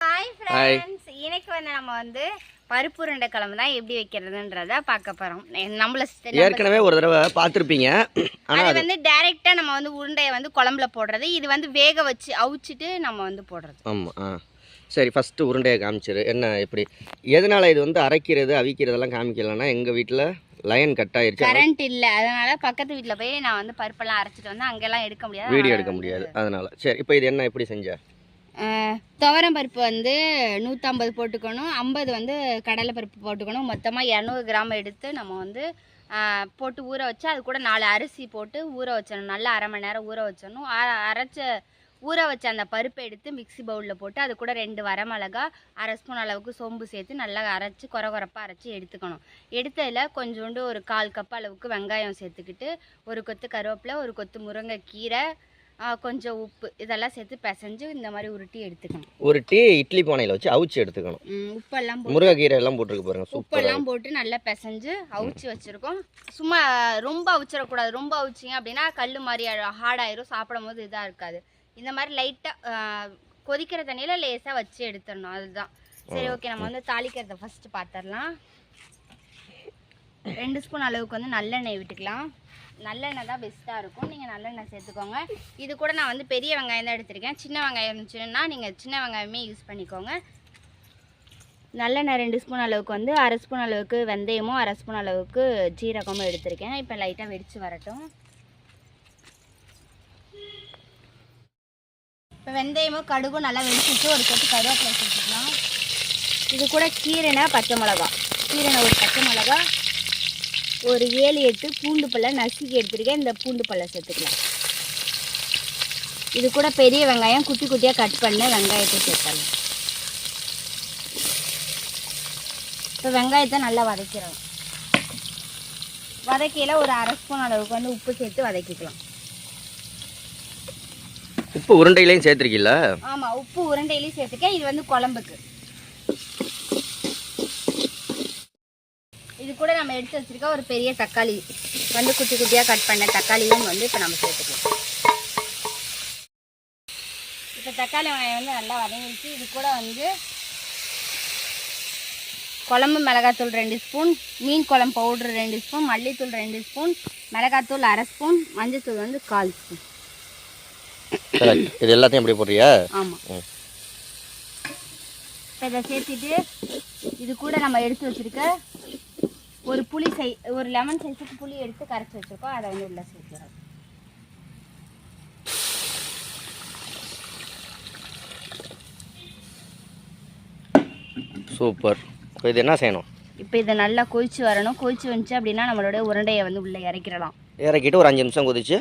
Hi friends இன்னைக்கு வந்து நம்ம வந்து பருப்பு உருண்டை கிழங்கு தான் எப்படி வைக்கிறதுன்றத பார்க்க போறோம். நம்மள ஏற்கனவே ஒரு தடவை பார்த்துருப்பீங்க. அது வந்து டைரெக்டா நம்ம வந்து உருண்டையை வந்து குழம்புல போடுறது. இது வந்து வேக வச்சு அவிச்சிட்டு நம்ம வந்து போடுறது. ஆமாம் ஆ. சரி ஃபஸ்ட்டு உருண்டையை காமிச்சிரு. என்ன எப்படி? எதனால் இது வந்து அரைக்கிறது அவிக்கிறதெல்லாம் காமிக்கலன்னா எங்கள் வீட்டில் லைன் கட் ஆயிருச்சு. கரண்ட் இல்ல. அதனால பக்கத்து வீட்ல போய் நான் வந்து பருப்பெல்லாம் அரைச்சிட்டு வந்து அங்கெல்லாம் எடுக்க முடியாது. வீடியோ எடுக்க முடியாது. அதனால். சரி இப்போ இது என்ன எப்படி செஞ்ச? அஹ், துவரம் பருப்பு வந்து நூற்றம்பது போட்டுக்கணும். ஐம்பது வந்து கடலை பருப்பு போட்டுக்கணும். மொத்தமாக இரநூறு கிராம் எடுத்து நம்ம வந்து போட்டு ஊற வச்சு அது கூட நாலு அரிசி போட்டு ஊற வச்சிடணும். நல்லா அரை மணி நேரம் ஊற வச்சிடணும். அரைச்ச ஊற வச்ச அந்த பருப்பை எடுத்து மிக்ஸி பவுலில் போட்டு அது கூட ரெண்டு வரமிளகா அரை ஸ்பூன் அளவுக்கு சோம்பு சேர்த்து நல்லா அரைச்சி குறை குறைப்பாக அரைச்சி எடுத்துக்கணும். எடுத்ததில் கொஞ்சோண்டு ஒரு கால் கப் அளவுக்கு வெங்காயம் சேர்த்துக்கிட்டு ஒரு கொத்து கருவேப்பிலை ஒரு கொத்து முருங்கைக்கீரை கொஞ்சம் உப்பு இதெல்லாம் சேர்த்து பிசைஞ்சு இந்த மாதிரி உருட்டி எடுத்துக்கணும். ஒரு டீ இட்லி பானையில் வச்சு அவிச்சு எடுத்துக்கணும். உப்பெல்லாம் போட்டு முருங்கைக்கீரை எல்லாம் போட்டிருக்கு பாருங்க உப்பெல்லாம் போட்டு நல்லா பிசைஞ்சு அவிச்சு வச்சிருக்கோம். சும்மா ரொம்ப அவிச்சிடக்கூடாது ரொம்ப அவிச்சிங்க அப்படின்னா கல் மாதிரி ஹார்ட் ஆயிரும் சாப்பிடும் போது இதாக இருக்காது. இந்த மாதிரி லைட்டாக கொதிக்கிற தண்ணியில் லேசாக வச்சு எடுத்துடணும் அதுதான். சரி ஓகே நம்ம வந்து தாளிக்கிறத ஃபஸ்ட்டு பார்த்துடலாம் ரெண்டு ஸ்பூன் அளவுக்கு வந்து நல்லெண்ணெய் விட்டுக்கலாம். நல்லெண்ணெய் தான் பெஸ்ட்டாக இருக்கும். நீங்கள் நல்லெண்ணெய் சேர்த்துக்கோங்க. இது கூட நான் வந்து பெரிய வெங்காயம் தான் எடுத்திருக்கேன். சின்ன வெங்காயம் இருந்துச்சுன்னா நீங்கள் சின்ன வெங்காயமே யூஸ் பண்ணிக்கோங்க. நல்லெண்ணெய் ரெண்டு ஸ்பூன் அளவுக்கு வந்து அரை ஸ்பூன் அளவுக்கு வெந்தயமும் அரை ஸ்பூன் அளவுக்கு ஜீரகமும் எடுத்திருக்கேன். இப்போ லைட்டாக வெடித்து வரட்டும். இப்போ வெந்தயமும் கடுகும் நல்லா வெடிச்சிட்டு ஒரு கொத்து கருவேப்பிலை சேர்த்துக்கலாம். இது கூட கீரைனா பச்சை மிளகா கீரைனை ஒரு பச்சை மிளகா ஒரு ஏழு எட்டு பூண்டு பல்ல நசுக்கி எடுத்திருக்கேன். இந்த பூண்டு பல்ல சேர்த்துக்கலாம். இது கூட பெரிய வெங்காயம் குட்டி குட்டியாக கட் பண்ண வெங்காயத்தை சேர்த்தலாம் இப்போ வெங்காயத்தை நல்லா வதக்கிறோம். வதக்கையில் ஒரு அரை ஸ்பூன் அளவுக்கு வந்து உப்பு சேர்த்து வதக்கிக்கலாம். உப்பு உருண்டையிலையும் சேர்த்துருக்கீல்ல? ஆமாம் உப்பு உருண்டையிலையும் சேர்த்துக்க இது வந்து குழம்புக்கு. கூட நம்ம எடுத்து வச்சிருக்க ஒரு பெரிய தக்காளி. வந்து குட்டி குட்டியாக கட் பண்ண தக்காளியும் வந்து இப்போ நம்ம சேர்த்துக்கலாம். இப்போ தக்காளி வெங்காயம் வந்து நல்லா வதங்கிடுச்சு. இது கூட வந்து குழம்பு மிளகாத்தூள் ரெண்டு ஸ்பூன் மீன் குழம்பு பவுட்ரு ரெண்டு ஸ்பூன் மல்லித்தூள் ரெண்டு ஸ்பூன் மிளகாத்தூள் அரை ஸ்பூன் மஞ்சத்தூள் வந்து கால் ஸ்பூன். இது எல்லாத்தையும் எப்படி போடுறியா? ஆமாம். இப்போ இதை சேர்த்துட்டு இது கூட நம்ம எடுத்து வச்சிருக்க ஒரு புளி சை ஒரு லெமன் சைஸுக்கு புளி எடுத்து கரைச்சி வச்சிருக்கோம். அதை வந்து உள்ள சேர்த்துறோம். சூப்பர். இது என்ன செய்யணும்? இப்போ இதை நல்லா கொதிச்சு வரணும். கொதிச்சு வந்துச்சு அப்படின்னா நம்மளோட உருண்டையை வந்து உள்ளே இறக்கிடலாம். இறக்கிட்டு ஒரு அஞ்சு நிமிஷம் கொதிச்சு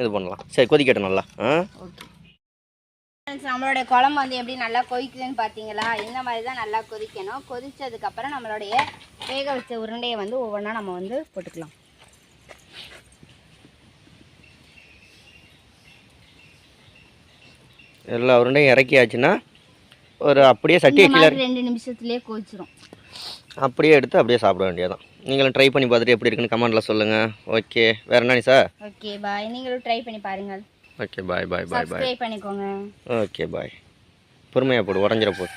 இது பண்ணலாம். சரி கொதிக்கட்டும் நல்லா. ஆ? ஓகே. நம்மளுடைய குழம்பு வந்து எப்படி நல்லா கொதிக்குதுன்னு பார்த்தீங்களா? இந்த மாதிரி தான் நல்லா கொதிக்கணும். கொதிச்சதுக்கப்புறம் நம்மளுடைய வேக வச்ச உருண்டையை வந்து ஒவ்வொன்றா நம்ம வந்து போட்டுக்கலாம். எல்லா உருண்டையும் இறக்கியாச்சுன்னா ஒரு அப்படியே மாதிரி ரெண்டு நிமிஷத்துலேயே கொதிச்சிரும். அப்படியே எடுத்து அப்படியே சாப்பிட வேண்டியதான் நீங்களும் ட்ரை பண்ணி பார்த்துட்டு எப்படி இருக்குன்னு கமெண்ட்டில் சொல்லுங்கள் ஓகே வேறு என்ன சார் ஓகே பாய் நீங்களும் ட்ரை பண்ணி பாருங்கள். ஓகே பாய் பாய் பாய் பாய் பண்ணிக்கோங்க. ஓகே பாய் பொறுமையாக போடு உடஞ்சிட போகுது